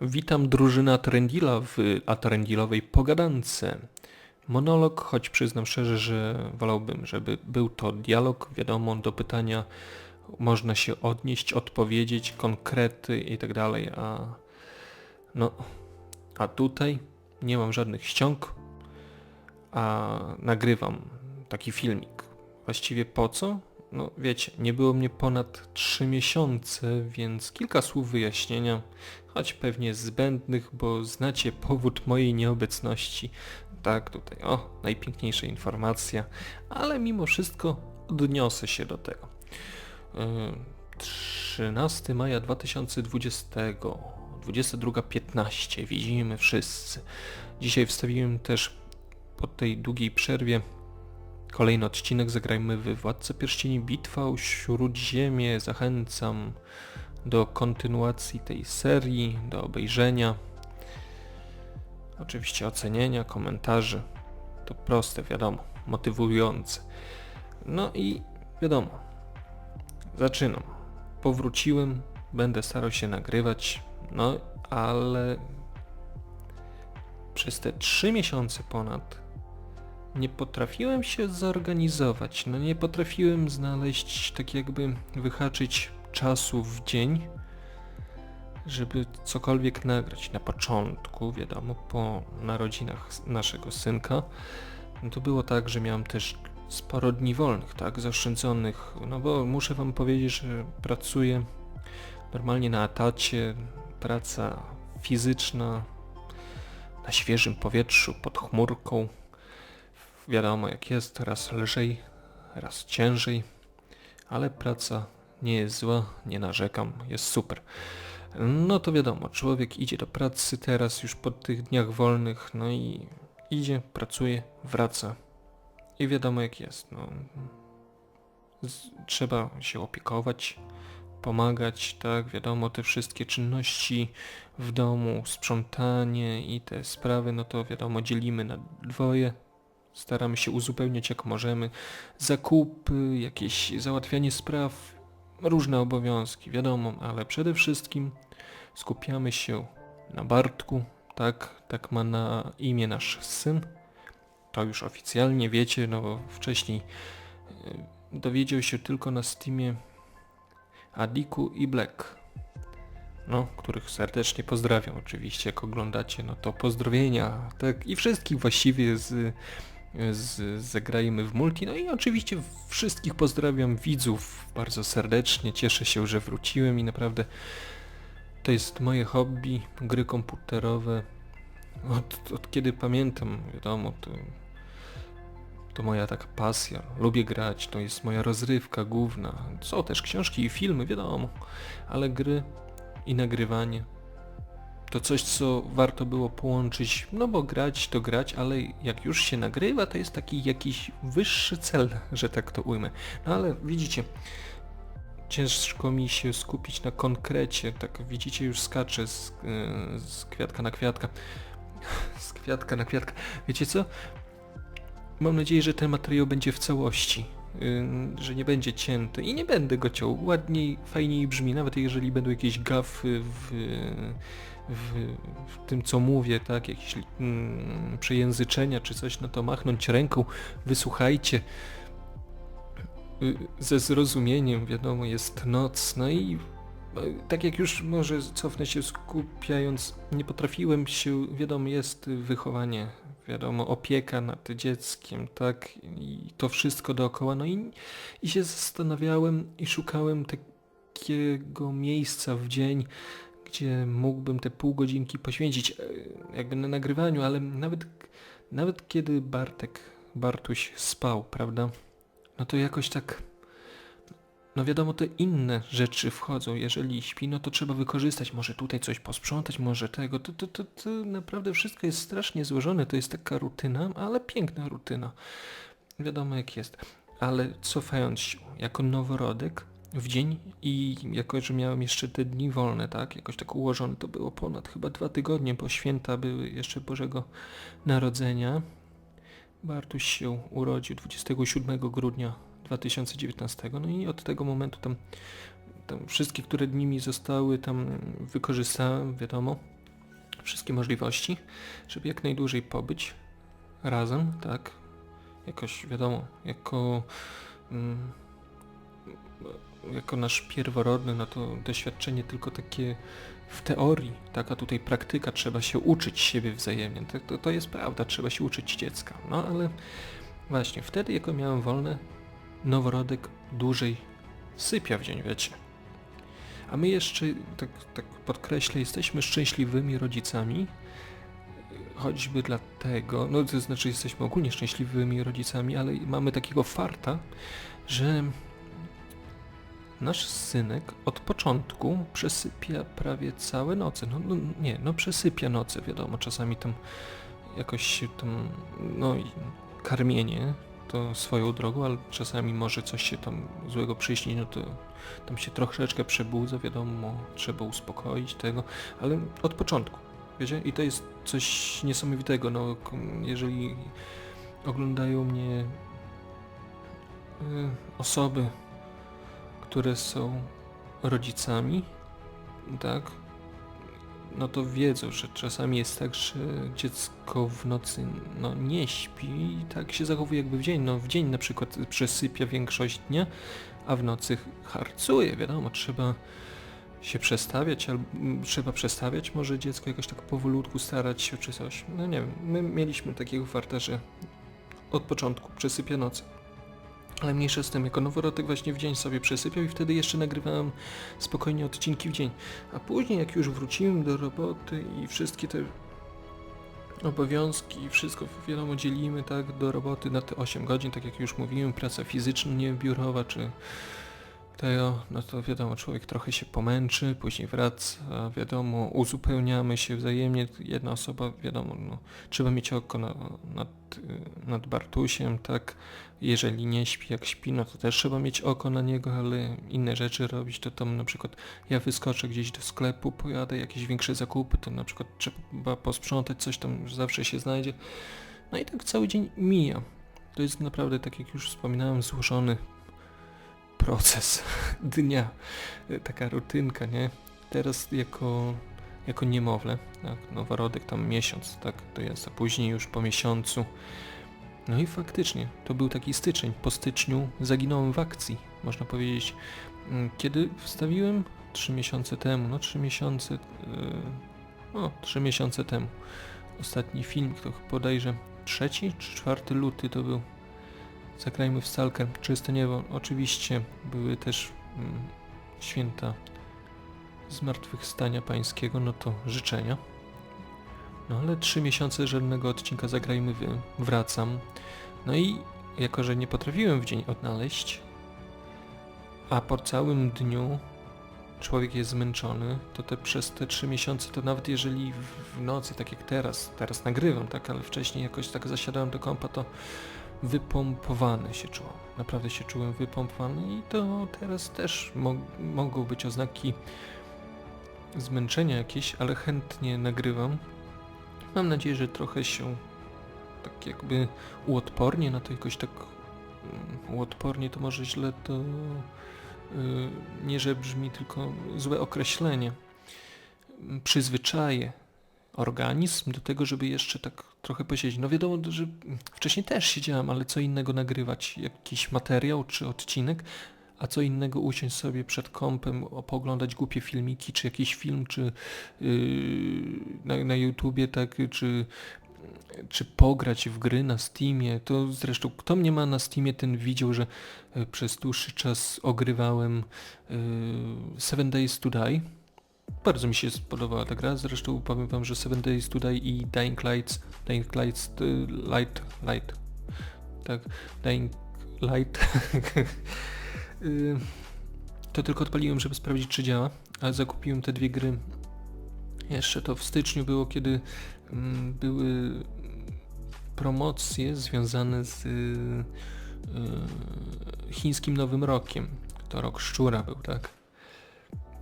Witam drużynę Atrendila w Atrendilowej pogadance. Monolog, choć przyznam szczerze, że wolałbym, żeby był to dialog, wiadomo, do pytania można się odnieść, odpowiedzieć, konkrety i tak a no, a tutaj nie mam żadnych ściąg, a nagrywam taki filmik. Właściwie po co? No wiecie, nie było mnie ponad 3 miesiące, więc kilka słów wyjaśnienia, choć pewnie zbędnych, bo znacie powód mojej nieobecności. Tak, tutaj, o, najpiękniejsza informacja, ale mimo wszystko odniosę się do tego. Yy, 13 maja 2020, 22.15, widzimy wszyscy. Dzisiaj wstawiłem też po tej długiej przerwie Kolejny odcinek zagrajmy w Władcę Pierścieni Bitwa o Śródziemie. Zachęcam do kontynuacji tej serii, do obejrzenia. Oczywiście ocenienia, komentarzy. To proste, wiadomo, motywujące. No i wiadomo, zaczynam. Powróciłem, będę starał się nagrywać, no ale przez te trzy miesiące ponad nie potrafiłem się zorganizować. No nie potrafiłem znaleźć, tak jakby wyhaczyć czasu w dzień, żeby cokolwiek nagrać. Na początku, wiadomo, po narodzinach naszego synka, no to było tak, że miałem też sporo dni wolnych, tak, zaoszczędzonych, no bo muszę wam powiedzieć, że pracuję normalnie na etacie, praca fizyczna, na świeżym powietrzu, pod chmurką, Wiadomo jak jest, raz lżej, raz ciężej, ale praca nie jest zła, nie narzekam, jest super. No to wiadomo, człowiek idzie do pracy teraz już po tych dniach wolnych, no i idzie, pracuje, wraca i wiadomo jak jest. No. Trzeba się opiekować, pomagać, tak, wiadomo, te wszystkie czynności w domu, sprzątanie i te sprawy, no to wiadomo, dzielimy na dwoje, Staramy się uzupełniać jak możemy. Zakupy, jakieś załatwianie spraw, różne obowiązki, wiadomo, ale przede wszystkim skupiamy się na Bartku, tak, tak ma na imię nasz syn. To już oficjalnie wiecie, no bo wcześniej e, dowiedział się tylko na Steamie Adiku i Black. No, których serdecznie pozdrawiam oczywiście, jak oglądacie, no to pozdrowienia, tak, i wszystkich właściwie z z Zagrajmy w Multi. No i oczywiście wszystkich pozdrawiam widzów bardzo serdecznie. Cieszę się, że wróciłem i naprawdę to jest moje hobby, gry komputerowe. Od, od kiedy pamiętam, wiadomo, to, to moja taka pasja. Lubię grać, to jest moja rozrywka główna. Są też książki i filmy, wiadomo, ale gry i nagrywanie to coś, co warto było połączyć, no bo grać to grać, ale jak już się nagrywa, to jest taki jakiś wyższy cel, że tak to ujmę. No ale widzicie, ciężko mi się skupić na konkrecie, tak widzicie już skaczę z, yy, z kwiatka na kwiatka, z kwiatka na kwiatka. Wiecie co? Mam nadzieję, że ten materiał będzie w całości, że nie będzie cięty i nie będę go ciął. Ładniej, fajniej brzmi, nawet jeżeli będą jakieś gafy w... W, w tym, co mówię, tak, jakieś mm, przejęzyczenia czy coś, no to machnąć ręką, wysłuchajcie y, ze zrozumieniem, wiadomo, jest noc, no i y, tak jak już może cofnę się skupiając, nie potrafiłem się, wiadomo, jest wychowanie, wiadomo, opieka nad dzieckiem, tak, i to wszystko dookoła, no i, i się zastanawiałem i szukałem takiego miejsca w dzień, gdzie mógłbym te pół godzinki poświęcić e, jakby na nagrywaniu, ale nawet, nawet kiedy Bartek, Bartuś spał, prawda, no to jakoś tak, no wiadomo, te inne rzeczy wchodzą. Jeżeli śpi, no to trzeba wykorzystać, może tutaj coś posprzątać, może tego, to, to, to, to naprawdę wszystko jest strasznie złożone, to jest taka rutyna, ale piękna rutyna. Wiadomo jak jest. Ale cofając się, jako noworodek, w dzień i jako, że miałem jeszcze te dni wolne, tak, jakoś tak ułożone, to było ponad chyba dwa tygodnie, bo święta były jeszcze Bożego Narodzenia. Bartuś się urodził 27 grudnia 2019, no i od tego momentu tam, tam wszystkie, które dni mi zostały, tam wykorzystałem, wiadomo, wszystkie możliwości, żeby jak najdłużej pobyć razem, tak? Jakoś wiadomo, jako mm, jako nasz pierworodny, no to doświadczenie tylko takie w teorii, tak, a tutaj praktyka, trzeba się uczyć siebie wzajemnie. To, to, to jest prawda, trzeba się uczyć dziecka. No ale właśnie, wtedy jako miałem wolne, noworodek dłużej sypia w dzień, wiecie. A my jeszcze, tak, tak podkreślę, jesteśmy szczęśliwymi rodzicami, choćby dlatego, no to znaczy jesteśmy ogólnie szczęśliwymi rodzicami, ale mamy takiego farta, że nasz synek od początku przesypia prawie całe noce. No, no nie, no przesypia noce, wiadomo, czasami tam jakoś tam, no karmienie to swoją drogą, ale czasami może coś się tam złego przyśni, no to tam się troszeczkę przebudza, wiadomo, trzeba uspokoić tego, ale od początku, wiecie? I to jest coś niesamowitego, no jeżeli oglądają mnie y, osoby, które są rodzicami, tak, no to wiedzą, że czasami jest tak, że dziecko w nocy no, nie śpi i tak się zachowuje jakby w dzień. No w dzień na przykład przesypia większość dnia, a w nocy harcuje, wiadomo, trzeba się przestawiać, albo trzeba przestawiać może dziecko jakoś tak powolutku starać się czy coś. No nie wiem, my mieliśmy takiego farta, że od początku przesypia nocy. Ale mniejsza z tym, jako noworodek właśnie w dzień sobie przesypiał i wtedy jeszcze nagrywałem spokojnie odcinki w dzień. A później jak już wróciłem do roboty i wszystkie te obowiązki, wszystko wiadomo dzielimy tak do roboty na te 8 godzin, tak jak już mówiłem, praca fizyczna, nie biurowa czy tego, no to wiadomo, człowiek trochę się pomęczy, później wraca, wiadomo, uzupełniamy się wzajemnie, jedna osoba, wiadomo, no, trzeba mieć oko na, nad, nad Bartusiem, tak, jeżeli nie śpi, jak śpi, no to też trzeba mieć oko na niego, ale inne rzeczy robić, to tam na przykład ja wyskoczę gdzieś do sklepu, pojadę, jakieś większe zakupy, to na przykład trzeba posprzątać, coś tam zawsze się znajdzie, no i tak cały dzień mija. To jest naprawdę, tak jak już wspominałem, złożony proces dnia, taka rutynka, nie? Teraz jako, jako niemowlę, tak? noworodek tam miesiąc, tak? To jest, a później już po miesiącu. No i faktycznie, to był taki styczeń. Po styczniu zaginąłem w akcji, można powiedzieć. Mm, kiedy wstawiłem? Trzy miesiące temu, no trzy miesiące, no trzy miesiące temu. Ostatni film, to bodajże trzeci czy czwarty luty to był. Zagrajmy w Stalker, Czyste Niebo. Oczywiście były też mm, święta Zmartwychwstania Pańskiego, no to życzenia. No ale trzy miesiące żadnego odcinka Zagrajmy wracam. No i jako, że nie potrafiłem w dzień odnaleźć, a po całym dniu człowiek jest zmęczony, to te przez te trzy miesiące, to nawet jeżeli w nocy, tak jak teraz, teraz nagrywam, tak, ale wcześniej jakoś tak zasiadałem do kompa, to wypompowany się czułem. Naprawdę się czułem wypompowany i to teraz też mo mogą być oznaki zmęczenia jakieś, ale chętnie nagrywam. Mam nadzieję, że trochę się tak jakby uodpornie na to jakoś tak um, uodpornie to może źle to yy, nie, że brzmi tylko złe określenie. Przyzwyczaję organizm do tego, żeby jeszcze tak trochę posiedzieć. No wiadomo, że wcześniej też siedziałem, ale co innego nagrywać? Jakiś materiał czy odcinek, a co innego usiąść sobie przed kąpem, opoglądać głupie filmiki, czy jakiś film, czy yy, na, na YouTubie, tak, czy czy pograć w gry na Steamie, to zresztą kto mnie ma na Steamie, ten widział, że e, przez dłuższy czas ogrywałem yy, Seven Days to Die, bardzo mi się spodobała ta gra, zresztą powiem wam, że Seven Days Today i Dying Lights, Dying Lights, y, Light, Light, tak, Dying Light, y, to tylko odpaliłem, żeby sprawdzić, czy działa, ale zakupiłem te dwie gry jeszcze to w styczniu było, kiedy mm, były promocje związane z y, chińskim Nowym Rokiem. To rok szczura był, tak?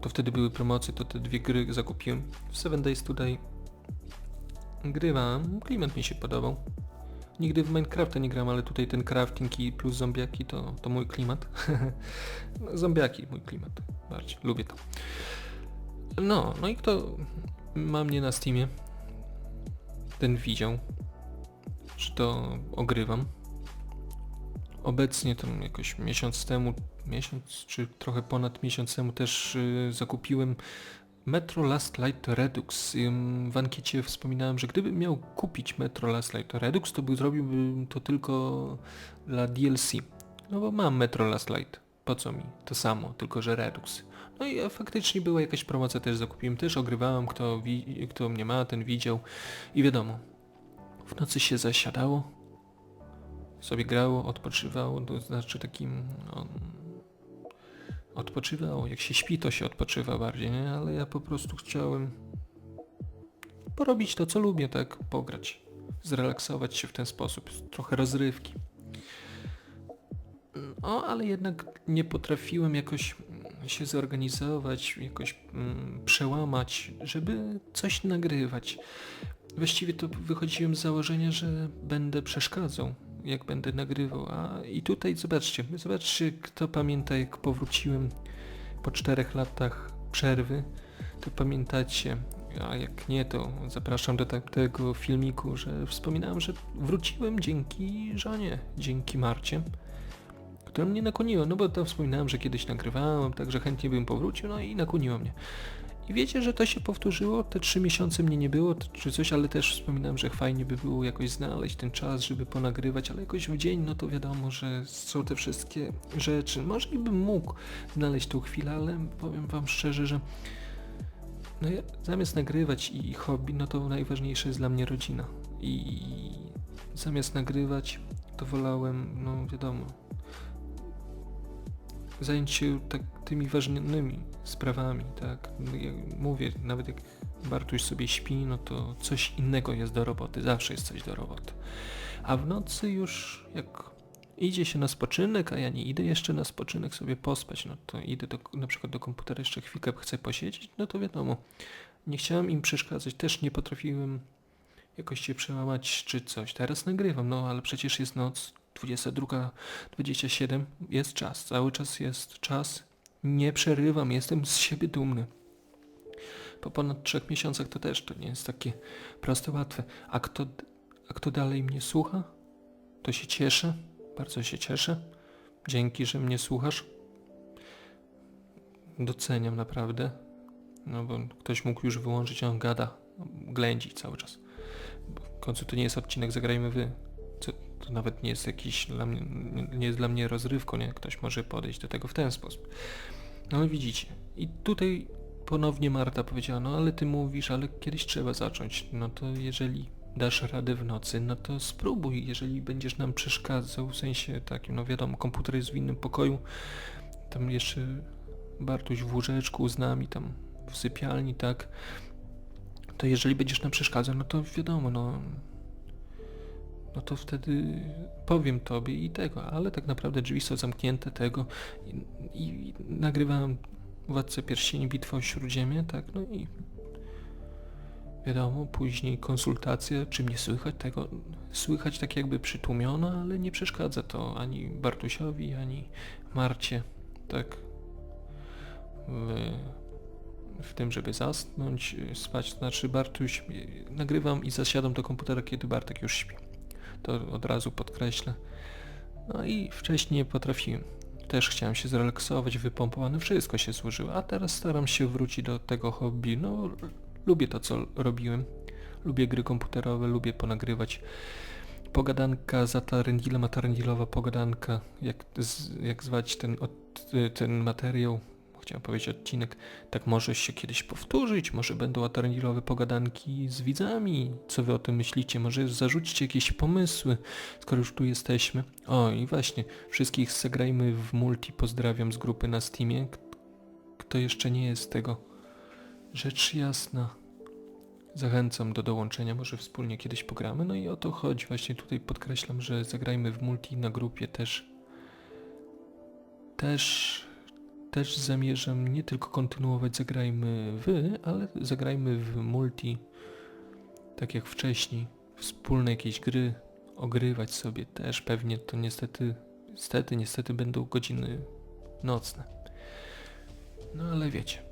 To wtedy były promocje, to te dwie gry zakupiłem. W Seven Days Today grywałem, klimat mi się podobał. Nigdy w Minecrafta nie gram, ale tutaj ten crafting i plus zombiaki to, to mój klimat. zombiaki mój klimat, bardziej, lubię to. No, no i kto ma mnie na Steamie, ten widział, że to ogrywam. Obecnie tam jakoś miesiąc temu, miesiąc czy trochę ponad miesiąc temu też y, zakupiłem Metro Last Light Redux. W ankiecie wspominałem, że gdybym miał kupić Metro Last Light Redux, to by zrobiłbym to tylko dla DLC. No bo mam Metro Last Light. Po co mi? To samo, tylko że Redux. No i e, faktycznie była jakaś promocja, też zakupiłem, też ogrywałem, kto, wi- kto mnie ma, ten widział. I wiadomo, w nocy się zasiadało, sobie grało, odpoczywało, to znaczy takim... No, odpoczywało. Jak się śpi, to się odpoczywa bardziej, nie? Ale ja po prostu chciałem porobić to, co lubię, tak? Pograć. Zrelaksować się w ten sposób. Trochę rozrywki. O, ale jednak nie potrafiłem jakoś mm, się zorganizować, jakoś mm, przełamać, żeby coś nagrywać. Właściwie to wychodziłem z założenia, że będę przeszkadzał, jak będę nagrywał. A i tutaj zobaczcie, zobaczcie kto pamięta jak powróciłem po czterech latach przerwy, to pamiętacie, a jak nie to zapraszam do tego filmiku, że wspominałem, że wróciłem dzięki żonie, dzięki Marcie która mnie nakłoniła, no bo to wspominałem, że kiedyś nagrywałem, także chętnie bym powrócił, no i nakłoniło mnie. I wiecie, że to się powtórzyło, te trzy miesiące mnie nie było, czy coś, ale też wspominałem, że fajnie by było jakoś znaleźć ten czas, żeby ponagrywać, ale jakoś w dzień, no to wiadomo, że są te wszystkie rzeczy. Może i bym mógł znaleźć tą chwilę, ale powiem wam szczerze, że no ja, zamiast nagrywać i hobby, no to najważniejsze jest dla mnie rodzina. I zamiast nagrywać, to wolałem, no wiadomo, zająć się tak tymi ważnymi sprawami, tak? Jak mówię, nawet jak Bartuś sobie śpi, no to coś innego jest do roboty, zawsze jest coś do roboty. A w nocy już jak idzie się na spoczynek, a ja nie idę jeszcze na spoczynek sobie pospać, no to idę do, na przykład do komputera jeszcze chwilkę chcę posiedzieć, no to wiadomo, nie chciałem im przeszkadzać, też nie potrafiłem jakoś się przełamać czy coś. Teraz nagrywam, no ale przecież jest noc, 22.27, jest czas, cały czas jest czas. Nie przerywam, jestem z siebie dumny. Po ponad trzech miesiącach to też to nie jest takie proste, łatwe. A kto, a kto dalej mnie słucha, to się cieszę, bardzo się cieszę. Dzięki, że mnie słuchasz. Doceniam naprawdę. No bo ktoś mógł już wyłączyć, on gada, ględzi cały czas. W końcu to nie jest odcinek Zagrajmy Wy. To nawet nie jest jakiś dla mnie, nie jest dla mnie rozrywką, nie? Ktoś może podejść do tego w ten sposób. No ale widzicie. I tutaj ponownie Marta powiedziała, no ale ty mówisz, ale kiedyś trzeba zacząć. No to jeżeli dasz radę w nocy, no to spróbuj. Jeżeli będziesz nam przeszkadzał, w sensie takim, no wiadomo, komputer jest w innym pokoju, tam jeszcze Bartuś w łóżeczku z nami, tam w sypialni, tak, to jeżeli będziesz nam przeszkadzał, no to wiadomo, no no to wtedy powiem tobie i tego, ale tak naprawdę drzwi są zamknięte tego i, i nagrywałem Władcę Pierścieni, Bitwę o Śródziemie, tak, no i wiadomo, później konsultacja, czy mnie słychać, tego słychać tak jakby przytłumiono, ale nie przeszkadza to ani Bartusiowi, ani Marcie, tak, w, w tym, żeby zasnąć, spać, znaczy Bartuś, nagrywam i zasiadam do komputera, kiedy Bartek już śpi to od razu podkreślę. No i wcześniej potrafiłem. Też chciałem się zrelaksować, wypompowane, wszystko się złożyło, a teraz staram się wrócić do tego hobby. No, lubię to, co robiłem. Lubię gry komputerowe, lubię ponagrywać. Pogadanka za Tarendilem, a Tarendilowa pogadanka, jak, jak zwać ten, ten materiał, chciałem powiedzieć odcinek, tak może się kiedyś powtórzyć, może będą atarendilowe pogadanki z widzami, co wy o tym myślicie, może zarzućcie jakieś pomysły, skoro już tu jesteśmy. O i właśnie, wszystkich zagrajmy w multi, pozdrawiam z grupy na Steamie, kto jeszcze nie jest tego. Rzecz jasna. Zachęcam do dołączenia, może wspólnie kiedyś pogramy, no i o to chodzi, właśnie tutaj podkreślam, że zagrajmy w multi na grupie też też też zamierzam nie tylko kontynuować Zagrajmy Wy, ale zagrajmy w multi, tak jak wcześniej, wspólne jakieś gry, ogrywać sobie też, pewnie to niestety, niestety, niestety będą godziny nocne. No ale wiecie,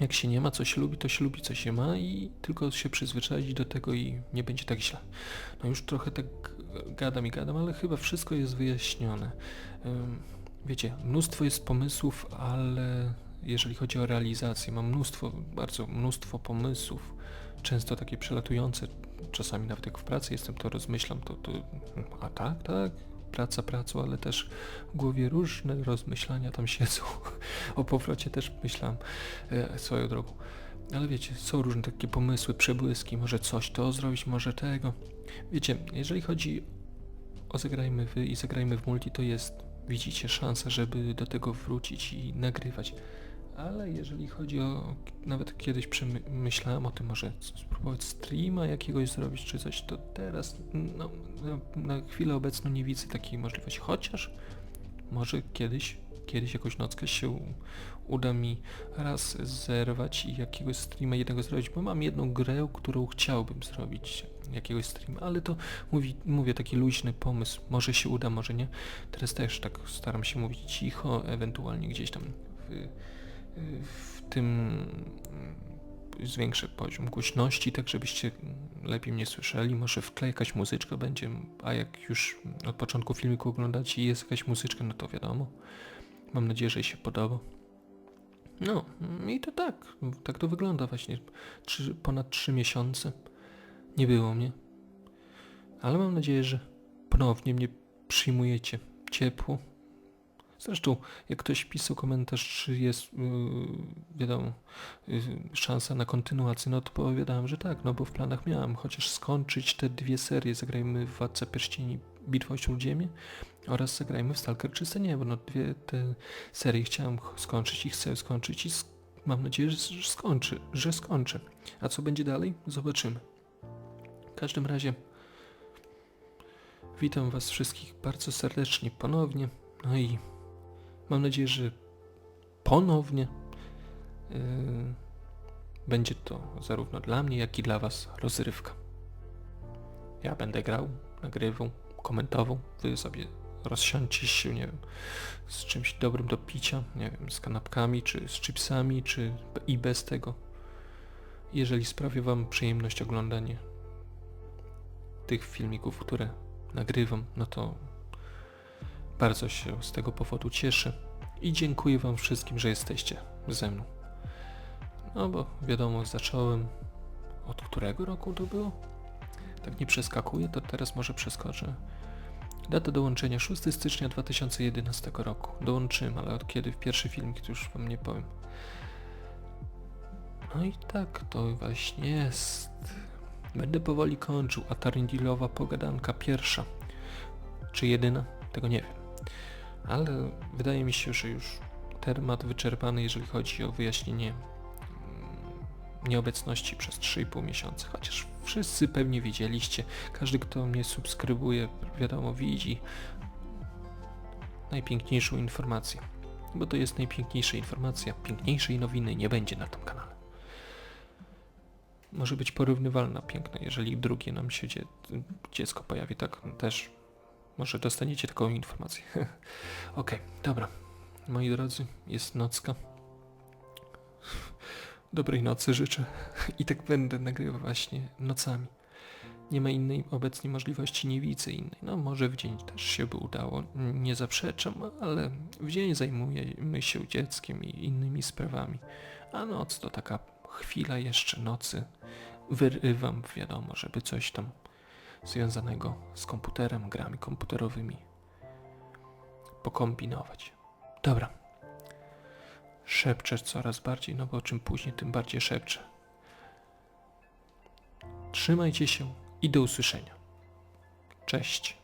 Jak się nie ma, co się lubi, to się lubi, co się ma i tylko się przyzwyczaić do tego i nie będzie tak źle. No już trochę tak gadam i gadam, ale chyba wszystko jest wyjaśnione. Ym, Wiecie, mnóstwo jest pomysłów, ale jeżeli chodzi o realizację, mam mnóstwo, bardzo mnóstwo pomysłów, często takie przelatujące, czasami nawet jak w pracy jestem, to rozmyślam, to, to a tak, tak, praca pracą, ale też w głowie różne rozmyślania tam siedzą. o powrocie też myślałem e, swoją drogą. Ale wiecie, są różne takie pomysły, przebłyski, może coś to zrobić, może tego. Wiecie, jeżeli chodzi o zagrajmy wy i zagrajmy w multi, to jest, widzicie, szansa, żeby do tego wrócić i nagrywać. Ale jeżeli chodzi o, nawet kiedyś przemyślałem o tym, może spróbować streama jakiegoś zrobić czy coś, to teraz no, na, na chwilę obecną nie widzę takiej możliwości, chociaż może kiedyś, kiedyś jakoś nockę się uda mi raz zerwać i jakiegoś streama jednego zrobić, bo mam jedną grę, którą chciałbym zrobić jakiegoś streama, ale to mówi, mówię taki luźny pomysł, może się uda, może nie. Teraz też tak staram się mówić cicho, ewentualnie gdzieś tam w, w tym zwiększę poziom głośności, tak żebyście lepiej mnie słyszeli. Może wklej jakaś muzyczka będzie, a jak już od początku filmiku oglądacie i jest jakaś muzyczka, no to wiadomo. Mam nadzieję, że się podoba. No i to tak, tak to wygląda właśnie. Trzy, ponad 3 miesiące nie było mnie. Ale mam nadzieję, że ponownie mnie przyjmujecie ciepło. Zresztą, jak ktoś pisał komentarz, czy jest, yy, wiadomo, yy, szansa na kontynuację, no to powiadałem, że tak, no bo w planach miałem chociaż skończyć te dwie serie, zagrajmy w Władca Pierścieni Bitwa o Śródziemie oraz zagrajmy w Stalker Czyste Niebo. No dwie te serie chciałem skończyć i chcę skończyć i mam nadzieję, że skończy, że skończę. A co będzie dalej? Zobaczymy. W każdym razie witam Was wszystkich bardzo serdecznie ponownie. No i mam nadzieję, że ponownie yy, będzie to zarówno dla mnie, jak i dla Was rozrywka. Ja będę grał, nagrywał, komentował. Wy sobie rozsiądźcie się, nie wiem, z czymś dobrym do picia, nie wiem, z kanapkami, czy z chipsami, czy i bez tego. Jeżeli sprawi Wam przyjemność oglądanie tych filmików, które nagrywam, no to bardzo się z tego powodu cieszę i dziękuję Wam wszystkim, że jesteście ze mną. No bo wiadomo, zacząłem od którego roku to było? Tak nie przeskakuję, to teraz może przeskoczę. Data dołączenia 6 stycznia 2011 roku. Dołączyłem, ale od kiedy w pierwszy film, to już Wam nie powiem. No i tak to właśnie jest. Będę powoli kończył, a Tarindilowa pogadanka pierwsza, czy jedyna, tego nie wiem. Ale wydaje mi się, że już temat wyczerpany, jeżeli chodzi o wyjaśnienie mm, nieobecności przez 3,5 miesiąca. Chociaż wszyscy pewnie widzieliście, każdy kto mnie subskrybuje, wiadomo, widzi najpiękniejszą informację. Bo to jest najpiękniejsza informacja, piękniejszej nowiny nie będzie na tym kanale może być porównywalna piękna, jeżeli drugie nam się dzie dziecko pojawi, tak też może dostaniecie taką informację. ok, dobra. Moi drodzy, jest nocka. Dobrej nocy życzę. I tak będę nagrywał właśnie nocami. Nie ma innej obecnie możliwości, nie widzę innej. No może w dzień też się by udało, nie zaprzeczam, ale w dzień zajmujemy się dzieckiem i innymi sprawami. A noc to taka chwila jeszcze nocy wyrywam, wiadomo, żeby coś tam związanego z komputerem, grami komputerowymi pokombinować. Dobra. Szepczę coraz bardziej, no bo czym później, tym bardziej szepczę. Trzymajcie się i do usłyszenia. Cześć.